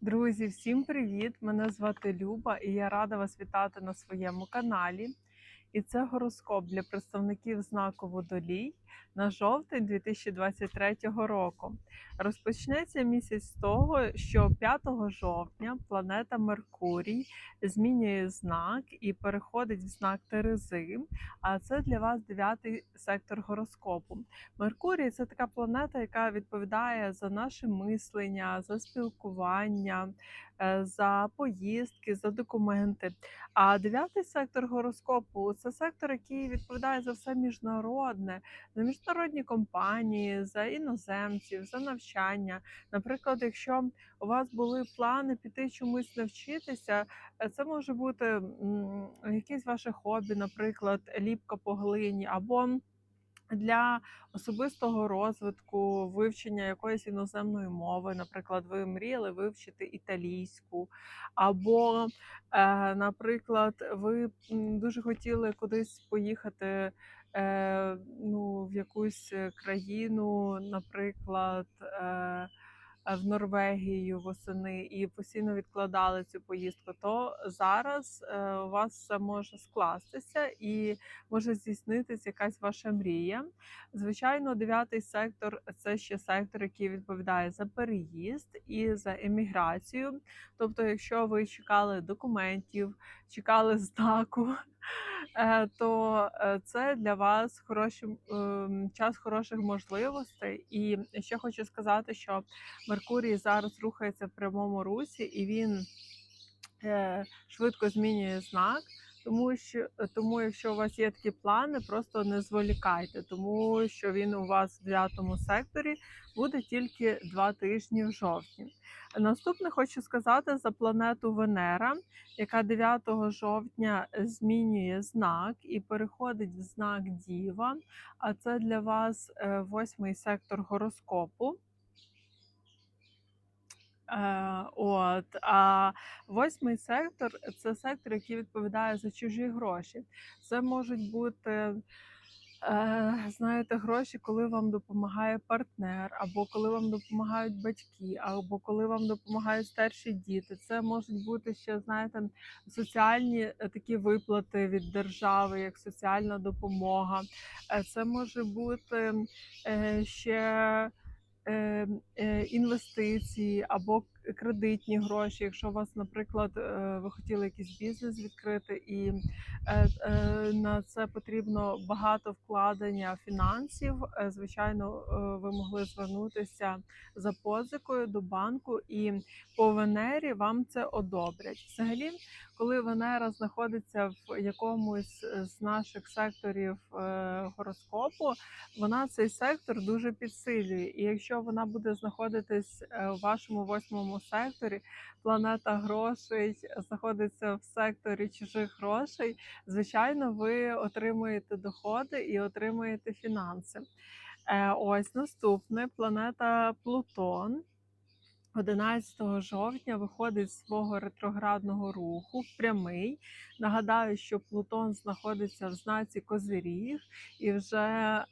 Друзі, всім привіт! Мене звати Люба і я рада вас вітати на своєму каналі. І це гороскоп для представників знаку Водолій на жовтень 2023 року. Розпочнеться місяць з того, що 5 жовтня планета Меркурій змінює знак і переходить в знак Терези. А це для вас дев'ятий сектор гороскопу. Меркурій це така планета, яка відповідає за наше мислення, за спілкування, е, за поїздки, за документи. А дев'ятий сектор гороскопу це сектор, який відповідає за все міжнародне, за міжнародні компанії, за іноземців, за навчання. Наприклад, якщо у вас були плани піти чомусь навчитися, е, це може бути якесь ваше хобі, наприклад, ліпка по глині, або для особистого розвитку, вивчення якоїсь іноземної мови, наприклад, ви мріяли вивчити італійську, або, е, наприклад, ви дуже хотіли кудись поїхати е, ну, в якусь е, країну, наприклад. Е, е, в Норвегію восени і постійно відкладали цю поїздку, то зараз е, у вас все може скластися і може здійснитися якась ваша мрія. Звичайно, дев'ятий сектор це ще сектор, який відповідає за переїзд і за еміграцію. Тобто, якщо ви чекали документів, чекали знаку. Е, То е, це для вас хороший ем, час хороших можливостей. І ще хочу сказати, що Меркурій зараз рухається в прямому русі, і він е, швидко змінює знак. Тому що тому, якщо у вас є такі плани, просто не зволікайте, тому що він у вас в дев'ятому секторі буде тільки два тижні в жовтні. Наступне хочу сказати за планету Венера, яка 9 жовтня змінює знак і переходить в знак Діва. А це для вас е, восьмий сектор гороскопу. Е, От а восьмий сектор це сектор, який відповідає за чужі гроші. Це можуть бути, е, знаєте, гроші, коли вам допомагає партнер, або коли вам допомагають батьки, або коли вам допомагають старші діти. Це можуть бути ще, знаєте, соціальні е, такі виплати від держави, як соціальна допомога. Це може бути ще інвестиції або кредитні гроші. Якщо у вас, наприклад, е, ви хотіли якийсь бізнес відкрити, і е, е, на це потрібно багато вкладення фінансів. Звичайно, ви могли звернутися за позикою до банку, і по Венері вам це одобрять. Взагалі, коли Венера знаходиться в якомусь з наших секторів гороскопу, вона цей сектор дуже підсилює. І якщо вона буде знаходитись у вашому восьмому секторі, планета грошей знаходиться в секторі чужих грошей, звичайно, ви отримуєте доходи і отримуєте фінанси. Е, Ось наступне планета Плутон. 11 жовтня виходить з свого ретроградного руху прямий. Нагадаю, що Плутон знаходиться в знаці Козиріг і вже е,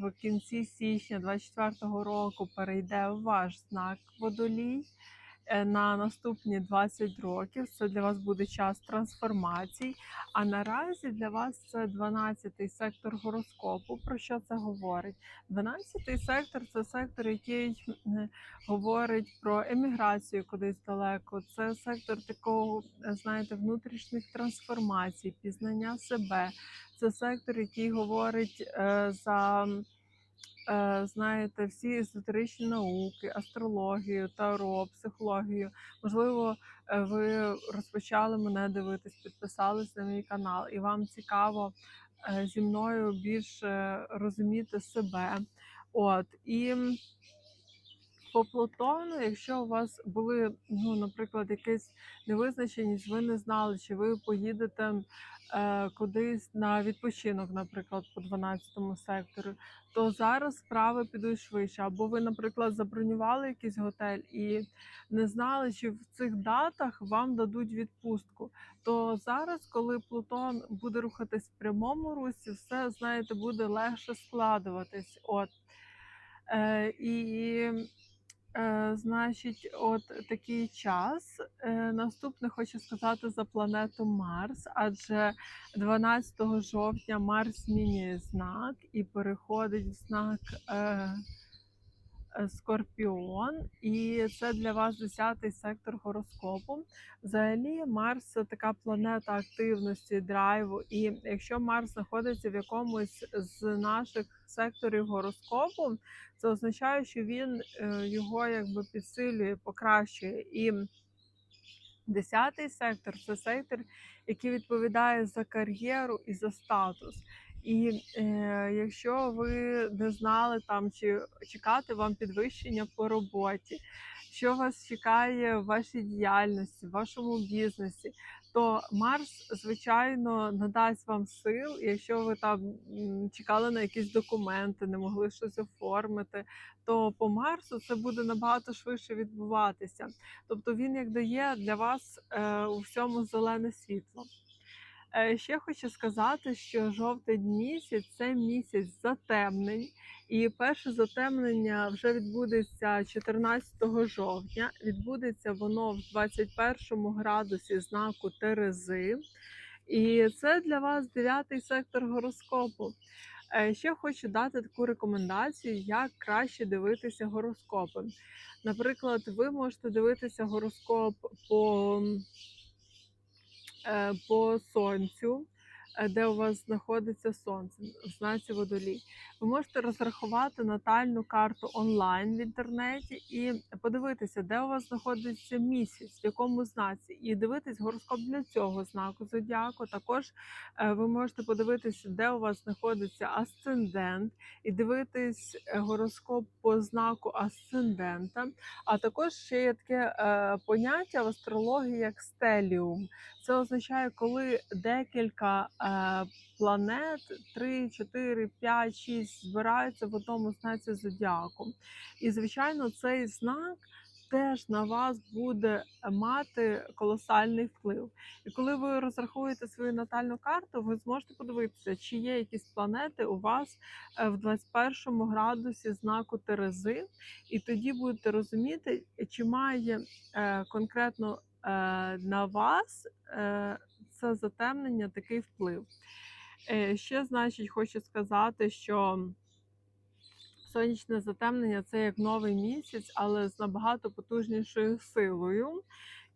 в кінці січня 24-го року перейде в ваш знак Водолій. Е, На наступні 20 років це для вас буде час трансформацій. А наразі для вас це 12-й сектор гороскопу. Про що це говорить? 12-й сектор це сектор, який говорить про еміграцію кудись далеко. Це сектор такого, знаєте, внутрішніх трансформацій, пізнання себе. Це сектор, який говорить е, за. Е, Знаєте, всі езотеричні науки, астрологію, таро, психологію. Можливо, е, ви розпочали мене дивитись, підписались на мій канал, і вам цікаво е, зі мною більше розуміти себе. От і по Плутону, якщо у вас були, ну, наприклад, якась невизначеність, ви не знали, чи ви поїдете е, кудись на відпочинок, наприклад, по 12 сектору, то зараз справи підуть швидше. Або ви, наприклад, забронювали якийсь готель і не знали, чи в цих датах вам дадуть відпустку. То зараз, коли Плутон буде рухатись в прямому русі, все знаєте, буде легше складуватись. От. Е, і значить, от такий час. Е, наступне хочу сказати за планету Марс, адже 12 жовтня Марс змінює знак і переходить в знак. Е, Скорпіон, і це для вас 10-й сектор гороскопу. Взагалі, Марс це така планета активності, драйву. І якщо Марс знаходиться в якомусь з наших секторів гороскопу, це означає, що він е, його якби підсилює, покращує. І Десятий сектор це сектор, який відповідає за кар'єру і за статус. І е, якщо ви не знали там, чи чекати вам підвищення по роботі, що вас чекає в вашій діяльності, в вашому бізнесі, то Марс, звичайно, надасть вам сил, якщо ви там чекали на якісь документи, не могли щось оформити, то по Марсу це буде набагато швидше відбуватися. Тобто він як дає для вас е, у всьому зелене світло. Е, Ще хочу сказати, що жовтень місяць це місяць затемнень, і перше затемнення вже відбудеться 14 жовтня. Відбудеться воно в 21 градусі знаку Терези. І це для вас дев'ятий сектор гороскопу. Е, Ще хочу дати таку рекомендацію, як краще дивитися гороскопи. Наприклад, ви можете дивитися гороскоп по по сонцю, е, де у вас знаходиться сонце в знаці водолій. Ви можете розрахувати натальну карту онлайн в інтернеті і подивитися, де у вас знаходиться місяць, в якому знаці, і дивитись гороскоп для цього знаку зодіаку. Також е, ви можете подивитися, де у вас знаходиться асцендент, і дивитись е, гороскоп по знаку асцендента. А також ще є таке е, поняття в астрології як стеліум. Це означає, коли декілька е, планет 3, 4, 5, 6 збираються в одному знаці зодіаку. І, звичайно, цей знак теж на вас буде мати колосальний вплив. І коли ви розрахуєте свою натальну карту, ви зможете подивитися, чи є якісь планети у вас е, в 21 градусі знаку Терези, і тоді будете розуміти, чи має е, конкретно на вас е, це затемнення такий вплив. Е, Ще, значить, хочу сказати, що сонячне затемнення це як новий місяць, але з набагато потужнішою силою.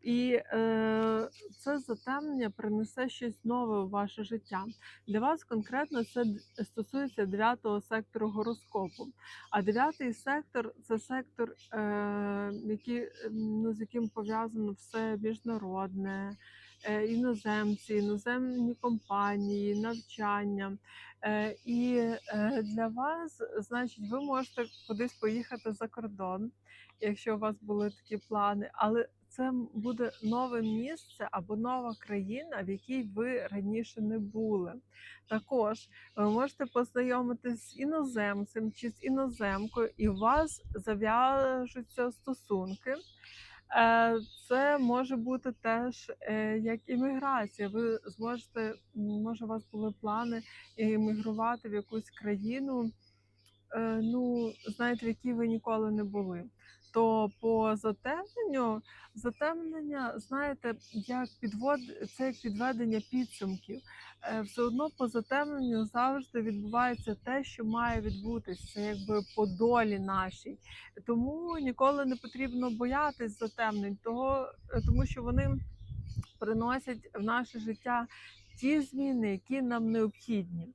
І е, це затемнення принесе щось нове у ваше життя. Для вас конкретно це стосується дев'ятого сектору гороскопу. А дев'ятий сектор це сектор, е, який, ну, з яким пов'язано все міжнародне, е, іноземці, іноземні компанії, навчання. Е, і е, для вас, значить, ви можете кудись поїхати за кордон, якщо у вас були такі плани, але це буде нове місце або нова країна, в якій ви раніше не були. Також ви можете познайомитись з іноземцем чи з іноземкою, і у вас зав'яжуться стосунки. Е, Це може бути теж е, як імміграція. Ви зможете, може, у вас були плани іммігрувати в якусь країну, е, ну, знаєте, в якій ви ніколи не були. То по затемненню, затемнення, знаєте, як підвод, це як підведення підсумків. Е, Все одно по затемненню завжди відбувається те, що має відбутися, це якби по долі нашій. Тому ніколи не потрібно боятись затемнень, того, е, тому що вони приносять в наше життя ті зміни, які нам необхідні.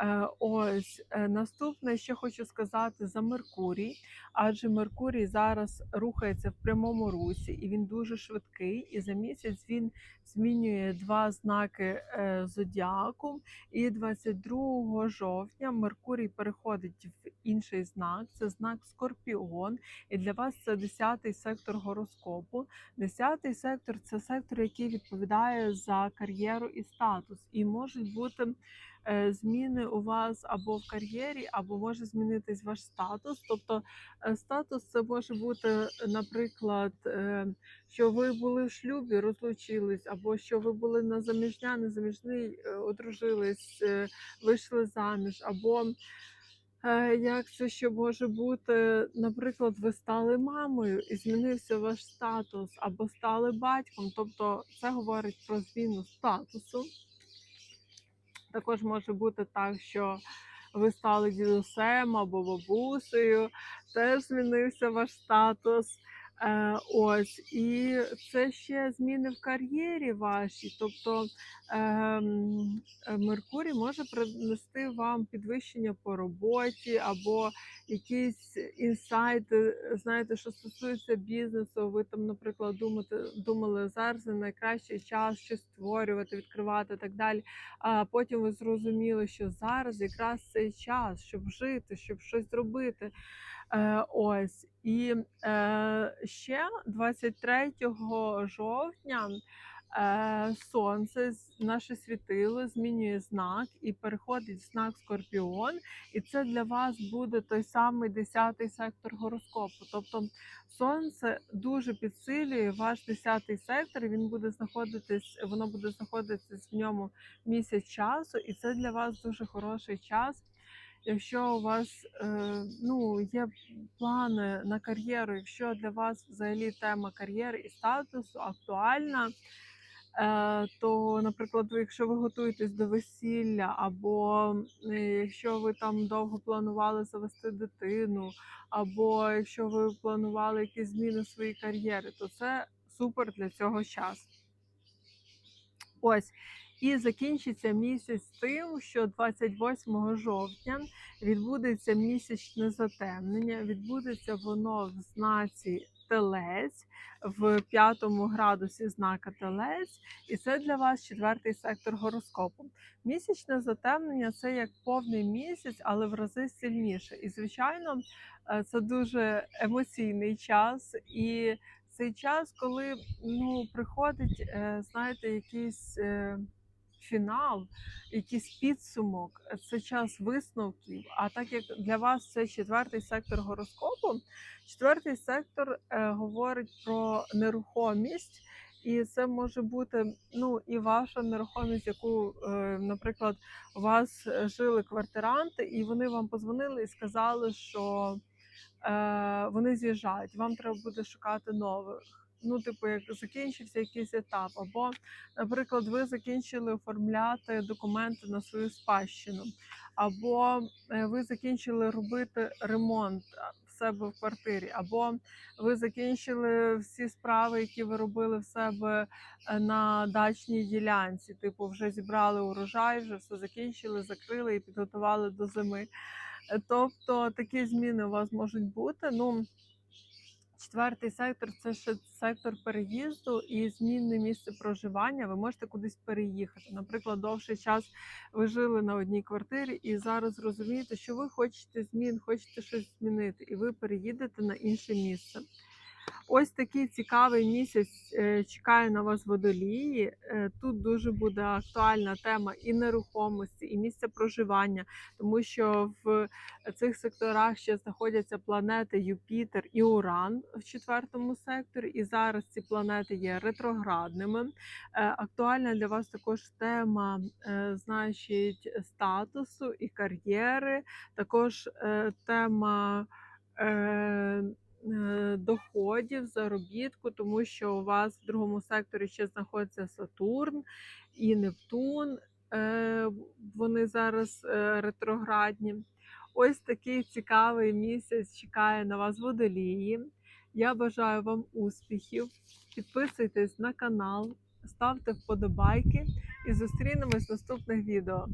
Е, Ось е, наступне, що хочу сказати за Меркурій, адже Меркурій зараз рухається в прямому русі, і він дуже швидкий. І за місяць він змінює два знаки е, зодіаку. І 22 жовтня Меркурій переходить в інший знак. Це знак Скорпіон. І для вас це 10-й сектор гороскопу. 10-й сектор це сектор, який відповідає за кар'єру і статус. І можуть бути зміни у вас або в кар'єрі, або може змінитись ваш статус. Тобто е, статус це може бути, наприклад, е, що ви були в шлюбі, розлучились, або що ви були на заміжня, незаміжний, е, одружились, е, вийшли заміж, або Е, як це ще може бути? Наприклад, ви стали мамою і змінився ваш статус, або стали батьком. Тобто це говорить про зміну статусу. Також може бути так, що ви стали дідусем або бабусею, теж змінився ваш статус. Е, ось, і це ще зміни в кар'єрі вашій. Тобто ем, Меркурій може принести вам підвищення по роботі або якісь інсайти, знаєте, що стосується бізнесу. Ви там, наприклад, думати, думали зараз найкращий час щось створювати, відкривати і так далі. А потім ви зрозуміли, що зараз якраз цей час, щоб жити, щоб щось зробити. Е, ось і е, ще 23 жовтня е, сонце, наше світило, змінює знак і переходить в знак Скорпіон. І це для вас буде той самий 10-й сектор гороскопу. Тобто сонце дуже підсилює ваш 10-й сектор. Він буде знаходитись, воно буде знаходитись в ньому місяць часу, і це для вас дуже хороший час. Якщо у вас е, ну, є плани на кар'єру, якщо для вас взагалі тема кар'єри і статусу актуальна, е, то, наприклад, якщо ви готуєтесь до весілля, або якщо ви там довго планували завести дитину, або якщо ви планували якісь зміни в своїй кар'єрі, то це супер для цього час. Ось. І закінчиться місяць тим, що 28 жовтня відбудеться місячне затемнення. Відбудеться воно в знаці Телець в п'ятому градусі знака Телець, і це для вас четвертий сектор гороскопу. Місячне затемнення це як повний місяць, але в рази сильніше. І, звичайно, е, це дуже емоційний час. І цей час, коли ну, приходить, е, знаєте, якийсь. Фінал, якийсь підсумок, це час висновків. А так як для вас це четвертий сектор гороскопу, четвертий сектор е, говорить про нерухомість, і це може бути ну і ваша нерухомість, яку, е, наприклад, у вас жили квартиранти, і вони вам позвонили і сказали, що е, вони з'їжджають. Вам треба буде шукати нових. Ну, типу, як закінчився якийсь етап, або, наприклад, ви закінчили оформляти документи на свою спадщину, або е, ви закінчили робити ремонт в себе в квартирі, або ви закінчили всі справи, які ви робили в себе е, на дачній ділянці. Типу, вже зібрали урожай, вже все закінчили, закрили і підготували до зими. Е, Тобто такі зміни у вас можуть бути. Ну, Четвертий сектор це ще сектор переїзду і змінне місце проживання. Ви можете кудись переїхати. Наприклад, довший час ви жили на одній квартирі, і зараз розумієте, що ви хочете змін, хочете щось змінити, і ви переїдете на інше місце. Ось такий цікавий місяць е, чекає на вас водолії. Е, Тут дуже буде актуальна тема і нерухомості, і місця проживання, тому що в цих секторах ще знаходяться планети Юпітер і Уран в четвертому секторі. І зараз ці планети є ретроградними. Е, Актуальна для вас також тема, значить, статусу і кар'єри, також тема. Е, доходів, заробітку, тому що у вас в другому секторі ще знаходиться Сатурн і Нептун. е, Вони зараз е, ретроградні. Ось такий цікавий місяць чекає на вас водолії. Я бажаю вам успіхів. Підписуйтесь на канал, ставте вподобайки і зустрінемось в наступних відео.